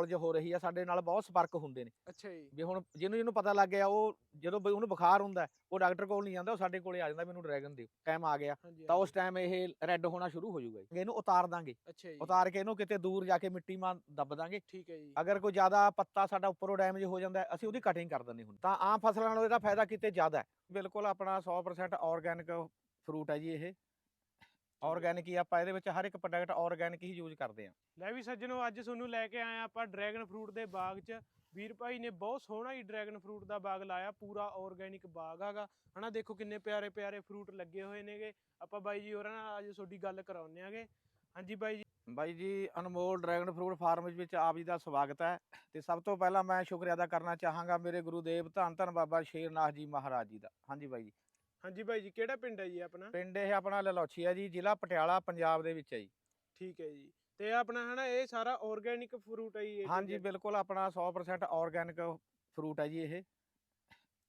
College ਹੋ ਰਹੀ ਆ ਸਾਡੇ ਨਾਲ ਬਹੁਤ ਸੰਪਰਕ ਹੁੰਦੇ ਨੇ। ਅੱਛਾ ਜੀ। ਵੀ ਹੁਣ ਜਿਹਨੂੰ ਜਿਹਨੂੰ ਪਤਾ ਲੱਗ ਗਿਆ ਉਹ ਜਦੋਂ ਵੀ ਉਹਨੂੰ ਬੁਖਾਰ ਹੁੰਦਾ ਉਹ ਡਾਕਟਰ ਕੋਲ ਨਹੀਂ ਜਾਂਦਾ ਉਹ ਸਾਡੇ ਕੋਲੇ ਆ ਜਾਂਦਾ ਮੈਨੂੰ ਡਰੈਗਨ ਦਿਓ ਟਾਈਮ ਆ ਗਿਆ। ਤਾਂ ਉਸ ਟਾਈਮ ਇਹ ਰੈੱਡ ਹੋਣਾ ਸ਼ੁਰੂ ਹੋ ਜਾਊਗਾ। ਇਹਨੂੰ ਉਤਾਰ ਦਾਂਗੇ। ਅੱਛਾ ਜੀ। ਉਤਾਰ ਕੇ ਇਹਨੂੰ ਕਿਤੇ ਦੂਰ ਜਾ ਕੇ ਮਿੱਟੀ ਮਾਂ ਦੱਬ ਦਾਂਗੇ। ਠੀਕ ਹੈ ਜੀ। ਅਗਰ ਕੋਈ ਜ਼ਿਆਦਾ ਪੱਤਾ ਸਾਡਾ ਉੱਪਰੋਂ ਡੈਮੇਜ ਹੋ ਜਾਂਦਾ ਅਸੀਂ ਉਹਦੀ ਕਟਿੰਗ ਕਰ ਦਿੰਦੇ ਹੁਣ ਤਾਂ ਆਮ ਫਸਲਾਂ ਨਾਲੋਂ ਇਹਦਾ ਫਾਇਦਾ ਕਿਤੇ ਜ਼ਿਆਦਾ ਹੈ। ਬਿਲਕੁਲ ਆਪਣਾ 100% ਆਰਗੈਨਿਕ ਫਰੂਟ ਹੈ ਜੀ ਇਹ। ਆਰਗੈਨਿਕ ਹੀ ਆਪਾਂ ਇਹਦੇ ਵਿੱਚ ਹਰ ਇੱਕ ਪ੍ਰੋਡਕਟ ਆਰਗੈਨਿਕ ਹੀ ਯੂਜ਼ ਕਰਦੇ ਹਾਂ। ਲੈ ਵੀ ਸੱਜਣੋ ਅੱਜ ਤੁਹਾਨੂੰ ਲੈ ਕੇ ਆਏ ਆ ਆਪਾਂ ਡਰੈਗਨ ਫਰੂਟ ਦੇ ਬਾਗ 'ਚ। ਵੀਰ ਭਾਈ ਨੇ ਬਹੁਤ ਸੋਹਣਾ ਹੀ ਡਰੈਗਨ ਫਰੂਟ ਦਾ ਬਾਗ ਲਾਇਆ ਪੂਰਾ ਆਰਗੈਨਿਕ ਬਾਗ ਹੈਗਾ। ਹਨਾ ਦੇਖੋ ਕਿੰਨੇ ਪਿਆਰੇ ਪਿਆਰੇ ਫਰੂਟ ਲੱਗੇ ਹੋਏ ਨੇਗੇ। ਆਪਾਂ ਬਾਈ ਜੀ ਹੋਰਾਂ ਨਾਲ ਅੱਜ ਤੁਹਾਡੀ ਗੱਲ ਕਰਾਉਂਦੇ ਆਂਗੇ ਹਾਂਜੀ ਬਾਈ ਜੀ। ਬਾਈ ਜੀ ਅਨਮੋਲ ਡਰੈਗਨ ਫਰੂਟ ਫਾਰਮ ਵਿੱਚ ਆਪ ਜੀ ਦਾ ਸਵਾਗਤ ਹੈ। ਤੇ ਸਭ ਤੋਂ ਪਹਿਲਾਂ ਮੈਂ ਸ਼ੁਕਰੀਆ ਅਦਾ ਕਰਨਾ ਚਾਹਾਂਗਾ ਮੇਰੇ ਗੁਰੂਦੇਵ ਧੰਨ ਧੰਨ ਬਾਬਾ ਸ਼ੇਰਨਾਥ ਜੀ ਮਹਾਰਾਜ ਜੀ ਦਾ। ਹਾਂਜੀ ਬਾਈ ਜੀ। ਹਾਂਜੀ ਬਾਈ ਜੀ ਕਿਹੜਾ ਪਿੰਡ ਹੈ ਜੀ ਆਪਣਾ? ਪਿੰਡ ਇਹ ਆਪਣਾ ਲਲੌਛੀ ਹੈ ਜੀ ਜ਼ਿਲ੍ਹਾ ਪਟਿਆਲਾ ਪੰਜਾਬ ਦੇ ਵਿੱਚ ਹੈ ਜੀ। ਠੀਕ ਹੈ ਜੀ ਤੇ ਆਪਣਾ ਹਨਾ ਇਹ ਸਾਰਾ ਆਰਗੈਨਿਕ ਫਰੂਟ ਹੈ ਜੀ ਹਾਂਜੀ? ਬਿਲਕੁਲ ਆਪਣਾ 100% ਆਰਗੈਨਿਕ ਫਰੂਟ ਹੈ ਜੀ ਇਹ।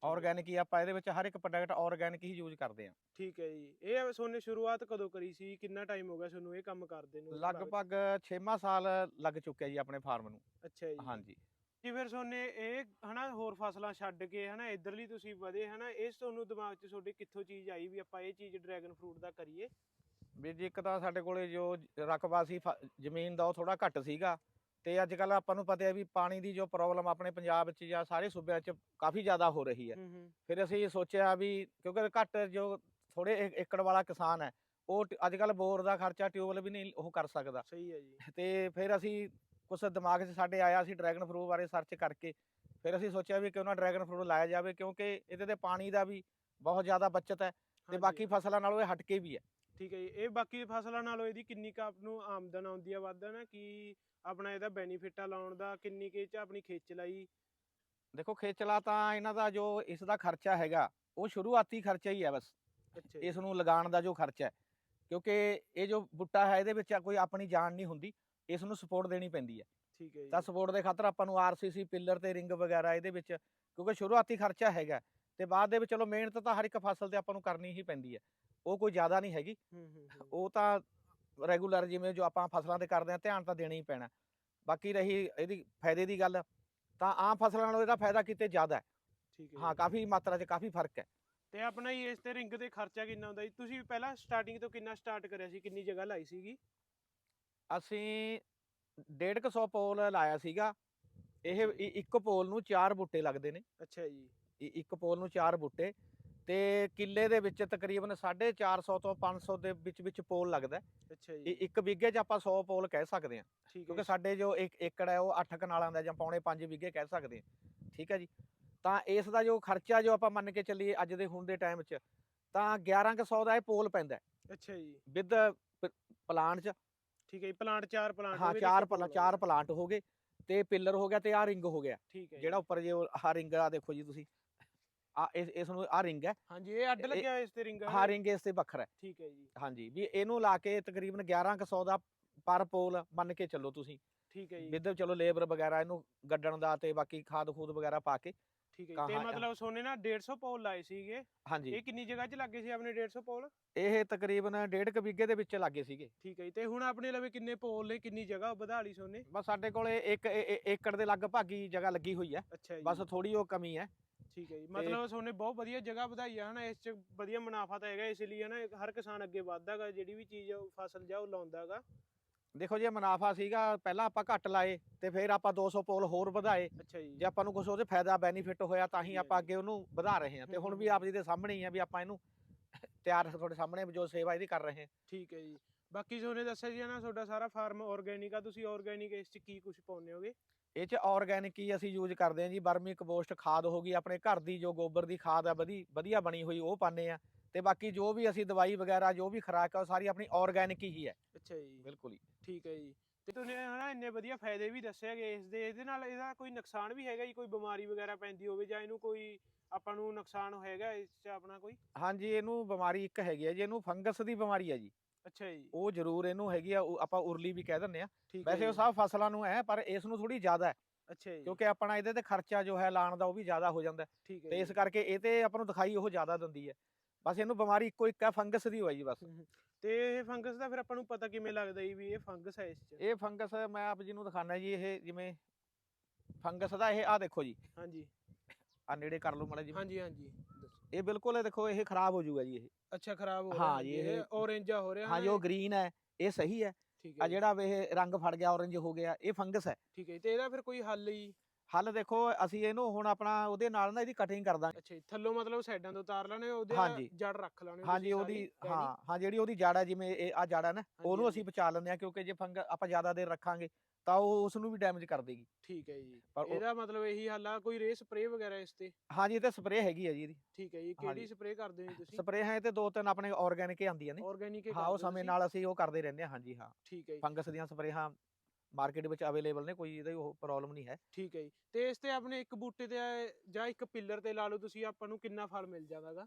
ਆਰਗੈਨਿਕ ਹੀ ਆਪਾਂ ਇਹਦੇ ਵਿੱਚ ਹਰ ਇੱਕ ਪ੍ਰੋਡਕਟ ਆਰਗੈਨਿਕ ਹੀ ਯੂਜ਼ ਕਰਦੇ ਹਾਂ। ਠੀਕ ਹੈ ਜੀ ਇਹ ਸੋਨੇ ਸ਼ੁਰੂਆਤ ਕਦੋਂ ਕਰੀ ਸੀ? ਕਿੰਨਾ ਟਾਈਮ ਹੋ ਗਿਆ ਤੁਹਾਨੂੰ ਇਹ ਕੰਮ ਕਰਦੇ ਨੂੰ? ਲਗਭਗ 6ਵਾਂ ਸਾਲ ਲੱਗ ਚੁੱਕਿਆ ਜੀ ਆਪਣੇ ਫਾਰਮ ਨੂੰ। ਅੱਛਾ ਜੀ। ਹਾਂਜੀ। ਜੀ ਫਿਰ ਸੋਨੇ ਇਹ ਹਨਾ ਹੋਰ ਫਸਲਾਂ ਛੱਡ ਕੇ ਹਨਾ ਇਧਰਲੀ ਤੁਸੀਂ ਵਧੇ ਹਨਾ ਇਸ ਤੁਹਾਨੂੰ ਦਿਮਾਗ 'ਚ ਤੁਹਾਡੇ ਕਿੱਥੋਂ ਚੀਜ਼ ਆਈ ਵੀ ਆਪਾਂ ਇਹ ਚੀਜ਼ ਡਰੈਗਨ ਫਰੂਟ ਦਾ ਕਰੀਏ? ਵੀ ਜੀ ਇੱਕ ਤਾਂ ਸਾਡੇ ਕੋਲੇ ਜੋ ਰਕਬਾ ਸੀ ਜ਼ਮੀਨ ਦਾ ਉਹ ਥੋੜਾ ਘੱਟ ਸੀਗਾ ਤੇ ਅੱਜ ਕੱਲ ਆਪਾਂ ਨੂੰ ਪਤਾ ਹੈ ਵੀ ਪਾਣੀ ਦੀ ਜੋ ਪ੍ਰੋਬਲਮ ਆਪਣੇ ਪੰਜਾਬ ਵਿੱਚ ਜਾਂ ਸਾਰੇ ਸੂਬਿਆਂ 'ਚ ਕਾਫੀ ਜ਼ਿਆਦਾ ਹੋ ਰਹੀ ਹੈ। ਫਿਰ ਅਸੀਂ ਸੋਚਿਆ ਵੀ ਕਿਉਂਕਿ ਘੱਟ ਜੋ ਥੋੜੇ ਏਕੜ ਵਾਲਾ ਕਿਸਾਨ ਹੈ ਉਹ ਅੱਜ ਕੱਲ ਬੋਰ ਦਾ ਖਰਚਾ ਟਿਊਬਵੈਲ ਵੀ ਨਹੀਂ ਉਹ ਕਰ ਸਕਦਾ। ਸਹੀ ਹੈ ਜੀ। ਤੇ ਫਿਰ ਅਸੀਂ ਕੁਛ ਦਿਮਾਗ 'ਚ ਸਾਡੇ ਆਇਆ ਸੀ ਡਰੈਗਨ ਫਰੂਟ ਬਾਰੇ ਸਰਚ ਕਰਕੇ ਫਿਰ ਅਸੀਂ ਸੋਚਿਆ ਵੀ ਕਿਉਂ ਨਾ ਡਰੈਗਨ ਫਰੂਟ ਲਾਇਆ ਜਾਵੇ ਕਿਉਂਕਿ ਇਹਦੇ ਤੇ ਪਾਣੀ ਦਾ ਵੀ ਬਹੁਤ ਜ਼ਿਆਦਾ ਬਚਤ ਹੈ ਤੇ ਬਾਕੀ ਫਸਲਾਂ ਨਾਲੋਂ ਇਹ ਹਟਕੇ ਵੀ ਹੈ। ਠੀਕ ਹੈ ਜੀ ਇਹ ਬਾਕੀ ਫਸਲਾਂ ਨਾਲੋਂ ਇਹਦੀ ਕਿੰਨੀ ਕੁ ਆਪ ਨੂੰ ਆਮਦਨ ਆਉਂਦੀ ਆ ਵੱਧ ਨਾ ਕੀ ਆਪਣਾ ਇਹਦਾ ਬੈਨੀਫਿਟ ਆ ਲਾਉਣ ਦਾ ਕਿੰਨੀ ਕੁ ਇਹ 'ਚ ਆਪਣੀ ਖੇਚ ਲਾਈ ਦੇਖੋ ਖੇਚਲਾ ਤਾਂ ਇਹਨਾਂ ਦਾ ਜੋ ਇਸ ਦਾ ਖਰਚਾ ਹੈਗਾ ਉਹ ਸ਼ੁਰੂਆਤੀ ਖਰਚਾ ਹੀ ਹੈ ਬਸ। ਅੱਛਾ ਇਸ ਨੂੰ ਲਗਾਉਣ ਦਾ ਜੋ ਖਰਚਾ ਹੈ ਕਿਉਂਕਿ ਇਹ ਜੋ ਬੁੱਟਾ ਹੈ ਇਹਦੇ ਵਿੱਚ ਕੋਈ ਆਪਣੀ ਜਾਨ ਨਹੀਂ ਹੁੰਦੀ। ਇਸ ਨੂੰ ਸਪੋਰਟ ਦੇਣੀ ਪੈਂਦੀ ਹੈ। ਠੀਕ ਹੈ ਜੀ। ਤਾਂ ਸਪੋਰਟ ਦੇ ਖਾਤਰ ਆਪਾਂ ਨੂੰ ਆਰਸੀਸੀ ਪਿੱਲਰ ਤੇ ਰਿੰਗ ਵਗੈਰਾ ਇਹਦੇ ਵਿੱਚ ਕਿਉਂਕਿ ਸ਼ੁਰੂਆਤੀ ਖਰਚਾ ਹੈਗਾ ਤੇ ਬਾਅਦ ਦੇ ਵਿੱਚ ਚਲੋ ਮਿਹਨਤ ਤਾਂ ਹਰ ਇੱਕ ਫਸਲ ਤੇ ਆਪਾਂ ਨੂੰ ਕਰਨੀ ਹੀ ਪੈਂਦੀ ਹੈ। ਉਹ ਕੋਈ ਜ਼ਿਆਦਾ ਨਹੀਂ ਹੈਗੀ। ਹੂੰ ਹੂੰ ਹੂੰ। ਉਹ ਤਾਂ ਰੈਗੂਲਰ ਜਿਵੇਂ ਜੋ ਆਪਾਂ ਫਸਲਾਂ ਤੇ ਕਰਦੇ ਆ ਧਿਆਨ ਤਾਂ ਦੇਣਾ ਹੀ ਪੈਣਾ। ਬਾਕੀ ਰਹੀ ਇਹਦੀ ਫਾਇਦੇ ਦੀ ਗੱਲ ਤਾਂ ਆਮ ਫਸਲਾਂ ਨਾਲੋਂ ਇਹਦਾ ਫਾਇਦਾ ਕਿਤੇ ਜ਼ਿਆਦਾ ਹੈ। ਠੀਕ ਹੈ ਹਾਂ। ਕਾਫੀ ਮਾਤਰਾ 'ਚ ਕਾਫੀ ਫ਼ਰਕ ਹੈ। ਤੇ ਆਪਣਾ ਹੀ ਇਸ ਤੇ ਰਿੰਗ ਤੇ ਖਰਚਾ ਕਿੰਨਾ ਹੁੰਦਾ ਜੀ? ਤੁਸੀਂ ਪਹਿਲਾਂ ਸਟਾਰਟਿੰਗ ਤੋਂ ਕਿੰਨਾ ਸਟਾਰਟ ਕਰਿਆ ਸੀ? ਕਿੰਨੀ ਜਗ੍ਹਾ ਲਾਈ ਸੀਗੀ? ਅਸੀਂ 150 ਪੋਲ ਲਾਇਆ ਸੀਗਾ। ਇਹ ਇ- ਇੱਕ ਪੋਲ ਨੂੰ ਚਾਰ ਬੂਟੇ ਲੱਗਦੇ ਨੇ। ਅੱਛਾ ਜੀ। ਇ- ਇੱਕ ਪੋਲ ਨੂੰ ਚਾਰ ਬੂਟੇ। ਤੇ ਕਿੱਲੇ ਦੇ ਵਿੱਚ ਤਕਰੀਬਨ 450 ਤੋਂ 500 ਦੇ ਵਿੱਚ ਵਿੱਚ ਪੋਲ ਲੱਗਦਾ ਹੈ। ਅੱਛਾ ਜੀ। ਇੱਕ ਵਿਗੇ 'ਚ ਆਪਾਂ 100 ਪੋਲ ਕਹਿ ਸਕਦੇ ਹਾਂ। ਠੀਕ ਹੈ ਕਿਉਂਕਿ ਸਾਡੇ ਜੋ ਇੱਕ ਏਕੜ ਹੈ ਉਹ 8 ਕਨਾਲਾਂ ਦਾ ਜਾਂ ਪੌਣੇ 5 ਵਿਗੇ ਕਹਿ ਸਕਦੇ ਹਾਂ। ਠੀਕ ਹੈ ਜੀ। ਤਾਂ ਇਸ ਦਾ ਜੋ ਖਰਚਾ ਜੋ ਆਪਾਂ ਮੰਨ ਕੇ ਚੱਲੀਏ ਅੱਜ ਦੇ ਹੁਣ ਦੇ ਟਾਈਮ 'ਚ ਤਾਂ 1100 ਦਾ ਇਹ ਪੋਲ ਪੈਂਦਾ ਅੱਛਾ ਜੀ। ਵਿਦ ਪਲਾਂਟ 'ਚ। ਠੀਕ ਹੈ ਜੀ ਪਲਾਂਟ ਚਾਰ ਪਲਾਂਟ ਹਾਂ ਚਾਰ ਪਲਾ ਚਾਰ ਪਲਾਂਟ ਹੋ ਗਏ ਤੇ ਪਿੱਲਰ ਹੋ ਗਿਆ ਤੇ ਆ ਰਿੰਗ ਹੋ ਗਿਆ। ਠੀਕ ਹੈ। ਜਿਹੜਾ ਉੱਪਰ ਜੇ ਆ ਰਿੰਗ ਆ ਦੇਖੋ ਜੀ ਤੁਸੀਂ। ਆ ਇਸ ਇਸ ਨੂੰ ਆ ਰਿੰਗ ਹੈ। ਹਾਂਜੀ ਇਹ ਅੱਡ ਲੱਗਿਆ ਹੋਇਆ ਇਸ ਤੇ ਰਿੰਗ। ਆ ਰਿੰਗ ਇਸ ਤੇ ਵੱਖਰਾ ਹੈ। ਠੀਕ ਹੈ ਜੀ। ਹਾਂਜੀ ਵੀ ਇਹਨੂੰ ਲਾ ਕੇ ਤਕਰੀਬਨ 1100 ਦਾ ਪਰ ਪੋਲ ਮੰਨ ਕੇ ਚੱਲੋ ਤੁਸੀਂ। ਠੀਕ ਹੈ ਜੀ। ਵਿਦ ਚਲੋ ਲੇਬਰ ਵਗੈਰਾ ਇਹਨੂੰ ਗੱਡਣ ਦਾ ਤੇ ਬਾਕੀ ਖਾਦ ਖੂਦ ਵਗੈਰਾ ਪਾ ਕੇ ਠੀਕ ਹੈ ਤੇ ਮਤਲਬ ਸੋਨੇ ਨਾ 150 ਪੋਲ ਲਾਏ ਸੀਗੇ। ਹਾਂਜੀ। ਇਹ ਕਿੰਨੀ ਜਗ੍ਹਾ 'ਚ ਲੱਗੇ ਸੀ ਆਪਣੇ 150 ਪੋਲ? ਇਹ ਤਕਰੀਬਨ 1.5 ਕੁ ਵਿਗੇ ਦੇ ਵਿੱਚ ਲੱਗੇ ਸੀਗੇ। ਠੀਕ ਹੈ ਤੇ ਹੁਣ ਆਪਣੇ ਲਵੇ ਕਿੰਨੇ ਪੋਲ ਨੇ ਕਿੰਨੀ ਜਗ੍ਹਾ ਵਧਾ ਲਈ ਸੋਨੇ? ਬਸ ਸਾਡੇ ਕੋਲੇ ਇੱਕ ਏ- ਏ- ਏਕੜ ਦੇ ਲਗਭਗ ਹੀ ਜਗ੍ਹਾ ਲੱਗੀ ਹੋਈ ਹੈ। ਬਸ ਥੋੜੀ ਉਹ ਕਮੀ ਹੈ। ਠੀਕ ਹੈ ਜੀ। ਮਤਲਬ ਸੋਨੇ ਬਹੁਤ ਵਧੀਆ ਜਗ੍ਹਾ ਵਧਾਈ ਆ ਹਨਾ? ਇਸ 'ਚ ਵਧੀਆ ਮੁਨਾਫਾ ਤਾਂ ਹੈਗਾ ਇਸ ਲਈ ਹਨਾ ਹਰ ਕਿਸਾਨ ਅੱਗੇ ਵਧਦਾਗਾ ਜਿਹੜੀ ਵੀ ਚੀਜ਼ ਫਸਲ ਜਾ ਉਹ ਲਾਉਂਦਾਗਾ ਦੇਖੋ ਜੇ ਮੁਨਾਫਾ ਸੀਗਾ ਪਹਿਲਾਂ ਆਪਾਂ ਘੱਟ ਲਾਏ ਤੇ ਫਿਰ ਆਪਾਂ 200 ਪੋਲ ਹੋਰ ਵਧਾਏ। ਅੱਛਾ ਜੀ। ਜੇ ਆਪਾਂ ਨੂੰ ਕੁਝ ਉਹਦੇ ਫਾਇਦਾ ਬੈਨੀਫਿਟ ਹੋਇਆ ਤਾਂ ਹੀ ਆਪਾਂ। ਅੱਗੇ ਉਹਨੂੰ ਵਧਾ ਰਹੇ ਹਾਂ। ਤੇ ਹੁਣ ਵੀ ਆਪ ਜੀ ਦੇ ਸਾਹਮਣੇ ਹੀ ਆ ਵੀ ਆਪਾਂ ਇਹਨੂੰ ਤਿਆਰ ਤੁਹਾਡੇ ਸਾਹਮਣੇ ਜੋ ਸੇਵਾ ਇਹਦੀ ਕਰ ਰਹੇ ਹਾਂ। ਠੀਕ ਹੈ ਜੀ। ਬਾਕੀ ਸੋਨੇ ਦੱਸਿਆ ਜੀ ਨਾ ਤੁਹਾਡਾ ਸਾਰਾ ਫਾਰਮ ਆਰਗੈਨਿਕ ਆ। ਤੁਸੀਂ ਆਰਗੈਨਿਕ ਇਸ 'ਚ ਕੀ ਕੁਝ ਪਾਉਂਦੇ ਹੋਗੇ? ਇਹ ਚ ਆਰਗੈਨਿਕ ਹੀ ਅਸੀਂ ਯੂਜ਼ ਕਰਦੇ ਹਾਂ ਜੀ। ਬਰਮੀ ਕੰਪੋਸਟ ਖਾਦ ਹੋ ਗਈ ਆਪਣੇ ਘਰ ਦੀ ਜੋ ਗੋਬਰ ਦੀ ਖਾਦ ਆ ਵਧੀ ਵਧੀਆ ਬਣੀ ਹੋਈ ਉਹ ਪਾਉਂਦੇ ਆ ਤੇ ਬਾਕੀ ਜੋ ਵੀ ਅਸੀਂ ਦਵਾਈ ਵਗੈਰਾ ਜੋ ਵੀ ਖੁਰਾਕ ਆ ਉਹ ਸਾਰੀ ਆਪਣੀ ਆਰਗੈਨਿਕ ਹੀ ਹੈ। ਅੱਛਾ ਜੀ। ਬਿਲਕੁਲ ਹੀ। ਠੀਕ ਹੈ ਜੀ। ਤੇ ਤੁਸੀਂ ਹਨਾ ਇੰਨੇ ਵਧੀਆ ਫਾਇਦੇ ਵੀ ਦੱਸਿਆ ਗਏ ਇਸ ਦੇ। ਇਹਦੇ ਨਾਲ ਇਹਦਾ ਕੋਈ ਨੁਕਸਾਨ ਵੀ ਹੈਗਾ ਜੀ? ਕੋਈ ਬਿਮਾਰੀ ਵਗੈਰਾ ਪੈਂਦੀ ਹੋਵੇ ਜਾਂ ਇਹਨੂੰ ਕੋਈ ਆਪਾਂ ਨੂੰ ਨੁਕਸਾਨ ਹੈਗਾ ਇਸ 'ਚ ਆਪਣਾ ਕੋਈ? ਹਾਂਜੀ ਇਹਨੂੰ ਬਿਮਾਰੀ ਇੱਕ ਹੈਗੀ ਹੈ ਜੀ। ਇਹਨੂੰ ਫੰਗਸ ਦੀ ਬਿਮਾਰੀ ਹੈ ਜੀ। ਅੱਛਾ ਜੀ। ਉਹ ਜ਼ਰੂਰ ਇਹਨੂੰ ਹੈਗੀ ਆ ਉਹ ਆਪਾਂ ਉਰਲੀ ਵੀ ਕਹਿ ਦਿੰਦੇ ਆ। ਠੀਕ ਹੈ ਵੈਸੇ ਉਹ ਜੀ। ਸਭ ਫਸਲਾਂ ਨੂੰ ਹੈ ਪਰ ਇਸ ਨੂੰ ਥੋੜੀ ਜ਼ਿਆਦਾ ਹੈ। ਅੱਛਾ ਜੀ। ਕਿਉਂਕਿ ਆਪਣਾ ਇਹਦੇ ਤੇ ਖਰਚਾ ਜੋ ਹੈ ਲਾਣ ਦਾ ਉਹ ਵੀ ਜ਼ਿਆਦਾ ਹੋ ਜਾਂਦਾ ਹੈ। ਠੀਕ ਹੈ ਤੇ ਇਸ ਜੀ। ਕਰਕੇ ਇਹ ਤੇ ਆਪਾਂ ਨੂੰ ਦਿਖਾਈ ਉਹ ਜ਼ਿਆਦਾ ਦਿੰਦੀ ਹੈ। ਬਸ ਇਹਨੂੰ ਬਿਮਾਰੀ ਇੱਕੋ ਇੱਕ ਹੈ ਫੰਗਸ ਦੀ ਹੋਈ ਜੀ ਬਸ ਤੇ ਇਹ ਫੰਗਸ ਦਾ ਫਿਰ ਆਪਾਂ ਨੂੰ ਪਤਾ ਕਿਵੇਂ ਲੱਗਦਾ ਜੀ ਵੀ ਇਹ ਫੰਗਸ ਹੈ ਇਸ 'ਚ? ਇਹ ਫੰਗਸ ਮੈਂ ਆਪ ਜੀ ਨੂੰ ਦਿਖਾਣਾ ਜੀ ਇਹ ਜਿਵੇਂ ਫੰਗਸ ਦਾ ਇਹ ਆ ਦੇਖੋ ਜੀ। ਹਾਂਜੀ। ਆ ਨੇੜੇ ਕਰ ਲਓ ਮਾੜਾ ਜੀ ਹਾਂਜੀ ਹਾਂਜੀ। ਦੱਸੋ। ਇਹ ਬਿਲਕੁਲ ਇਹ ਦੇਖੋ ਇਹ ਖਰਾਬ ਹੋ ਜਾਊਗਾ ਜੀ ਇਹ। ਅੱਛਾ ਖਰਾਬ ਹੋ ਹਾਂ ਰਿਹਾ ਜੀ, ਇਹ orange ਹੋ ਰਿਹਾ ਹਾਂ ਜੋ? ਗ੍ਰੀਨ ਹੈ ਇਹ ਸਹੀ ਹੈ। ਠੀਕ ਆ ਹੈ ਜਿਹੜਾ ਇਹ ਰੰਗ ਫੜ ਗਿਆ orange ਹੋ ਗਿਆ ਇਹ ਫੰਗਸ ਹੈ। ਠੀਕ ਹੈ ਤੇ ਇਹਦਾ ਫਿਰ ਕੋਈ ਹੱਲ ਜੀ? ਹੱਲ ਦੇਖੋ ਅਸੀਂ ਇਹਨੂੰ ਹੁਣ ਆਪਣਾ ਉਹਦੇ ਨਾਲ ਨਾ ਇਹਦੀ ਕਟਿੰਗ ਕਰ ਦਾਂਗੇ। ਅੱਛਾ ਜੀ ਥੱਲੋਂ ਮਤਲਬ ਸਾਈਡਾਂ ਤੋਂ ਉਤਾਰ ਲੈਣੇ ਉਹਦੇ ਹਾਂਜੀ। ਜੜ ਰੱਖ ਲੈਣੇ ਹਾਂਜੀ ਉਹਦੀ ਹਾਂ ਹਾਂ ਜਿਹੜੀ ਉਹਦੀ ਜੜ ਹੈ ਜਿਵੇਂ ਇਹ ਆ ਜੜ ਹੈ ਨਾ ਉਹਨੂੰ ਅਸੀਂ ਬਚਾ ਲੈਂਦੇ ਆ ਕਿਉਂਕਿ ਜੇ ਫੰਗ ਆਪਾਂ ਜ਼ਿਆਦਾ ਦੇਰ ਰੱਖਾਂਗੇ ਤਾਂ ਉਹ ਉਸ ਨੂੰ ਵੀ ਡੈਮੇਜ ਕਰ ਦੇਗੀ। ਠੀਕ ਹੈ ਜੀ। ਪਰ ਉਹ- ਇਹਦਾ ਮਤਲਬ ਇਹੀ ਹੱਲ ਆ ਕੋਈ ਰੇ ਸਪਰੇ ਵਗੈਰਾ ਇਸ ਤੇ? ਹਾਂਜੀ ਇਹ ਤੇ ਸਪਰੇਅ ਹੈਗੀ ਹੈ ਜੀ ਇਹਦੀ। ਠੀਕ ਹੈ ਜੀ ਹਾਂਜੀ। ਕਿਹੜੀ ਸਪਰੇ ਕਰਦੇ ਹੋ ਜੀ ਤੁਸੀਂ? ਸਪਰੇਅ ਹੈ ਤੇ ਦੋ ਤਿੰਨ ਆਪਣੇ ਆਰਗੈਨਿਕ ਆਉਂਦੀਆਂ ਨੇ। ਆਰਗੈਨਿਕ ਹਾਂ ਉਹ ਸਮੇਂ ਨਾਲ ਅਸੀਂ ਉਹ ਕਰਦੇ ਰਹਿੰਦੇ ਹਾਂ ਹਾਂਜੀ ਹਾਂ। ਠੀਕ ਹੈ ਜੀ। ਫੰਗਸ ਦੀਆਂ ਸਪਰੇਹਾਂ ਮਾਰਕੀਟ ਵਿੱਚ ਅਵੇਲੇਬਲ ਨੇ ਕੋਈ ਇਹਦੀ ਉਹ ਪ੍ਰੋਬਲਮ ਨਹੀਂ ਹੈ। ਠੀਕ ਹੈ ਜੀ। ਤੇ ਇਸ ਤੇ ਆਪਣੇ ਇੱਕ ਬੂਟੇ ਤੇ ਜਾਂ ਇੱਕ ਪਿੱਲਰ ਤੇ ਲਾ ਲਓ ਤੁਸੀਂ ਆਪਾਂ ਨੂੰ ਕਿੰਨਾ ਫਲ ਮਿਲ ਜਾਂਦਾਗਾ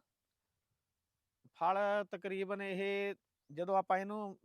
ਫਲ ਤਕਰੀਬਨ ਇਹ ਜਦੋਂ ਆਪਾਂ ਇਹਨੂੰ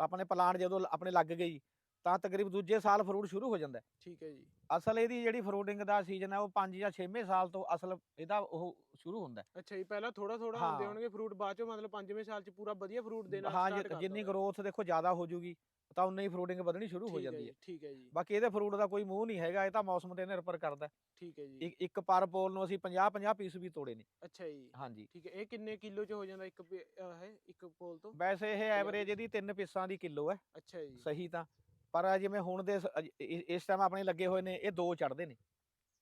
ਆਪਣੇ ਪਲਾਂਟ ਜਦੋਂ ਆਪਣੇ ਲੱਗ ਗਏ ਜੀ ਤਾਂ ਤਕਰੀਬਨ ਦੂਜੇ ਸਾਲ ਫਰੂਟ ਸ਼ੁਰੂ ਹੋ ਜਾਂਦਾ ਹੈ। ਠੀਕ ਹੈ ਜੀ ਅਸਲ ਇਹਦੀ ਜਿਹੜੀ ਫਰੂਟਿੰਗ ਦਾ ਸੀਜ਼ਨ ਹੈ ਉਹ 5 ਜਾਂ 6ਵੇਂ ਸਾਲ ਤੋਂ ਅਸਲ ਇਹਦਾ ਉਹ ਸ਼ੁਰੂ ਹੁੰਦਾ ਹੈ। ਅੱਛਾ ਜੀ ਪਹਿਲਾਂ ਥੋੜਾ ਥੋੜਾ ਹੁੰਦੇ। ਹੋਣਗੇ ਫਰੂਟ ਬਾਅਦ ਚੋਂ ਮਤਲਬ ਪੰਜਵੇਂ ਸਾਲ ਚ ਪੂਰਾ ਵਧੀਆ ਫਰੂਟ ਦੇਣਾ ਹਾਂ start ਜੀ, ਜਿੰਨੀ। ਗਰੋਥ ਦੇਖੋ ਜ਼ਿਆਦਾ ਹੋ ਜੂਗੀ ਤਾਂ ਉਨੀ ਹੀ ਫਰੂਟਿੰਗ ਵਧਣੀ ਸ਼ੁਰੂ ਹੋ ਠੀਕ ਹੈ ਜਾਂਦੀ ਜੀ, ਹੈ ਠੀਕ ਹੈ ਜੀ ਬਾਕੀ ਇਹਦੇ ਫਰੂਟ ਦਾ ਕੋਈ ਮੂੰਹ ਨਹੀਂ ਹੈਗਾ ਇਹ ਤਾਂ ਮੌਸਮ ਤੇ ਨਿਰਭਰ ਕਰਦਾ ਹੈ। ਠੀਕ ਹੈ ਜੀ ਇੱਕ ਇੱਕ ਪਰ ਪੋਲ ਨੂੰ ਅਸੀਂ 50 50 ਪੀਸ ਵੀ ਤੋੜੇ ਨੇ ਅੱਛਾ ਜੀ ਹਾਂਜੀ ਠੀਕ ਹੈ ਇਹ ਕਿੰਨੇ ਕਿਲੋ ਚ ਹੋ ਜਾਂਦਾ ਇੱਕ ਪੇ- ਅਹ ਹੈ ਇੱਕ ਪੋਲ ਤੋਂ ਵੈਸੇ ਇਹ ਐਵਰੇਜ। ਇਹਦੀ 3 ਪੀਸਾਂ ਦੀ ਕਿਲੋ ਹੈ ਅੱਛਾ ਜੀ ਸਹੀ ਤਾਂ ਪਰ ਜਿਵੇਂ ਹੁਣ ਦੇ ਸ- ਅਜ- ਇ- ਇਸ ਟਾਈਮ ਆਪਣੇ ਲੱਗੇ ਹੋਏ ਨੇ ਇਹ ਦੋ ਚੜਦੇ ਨੇ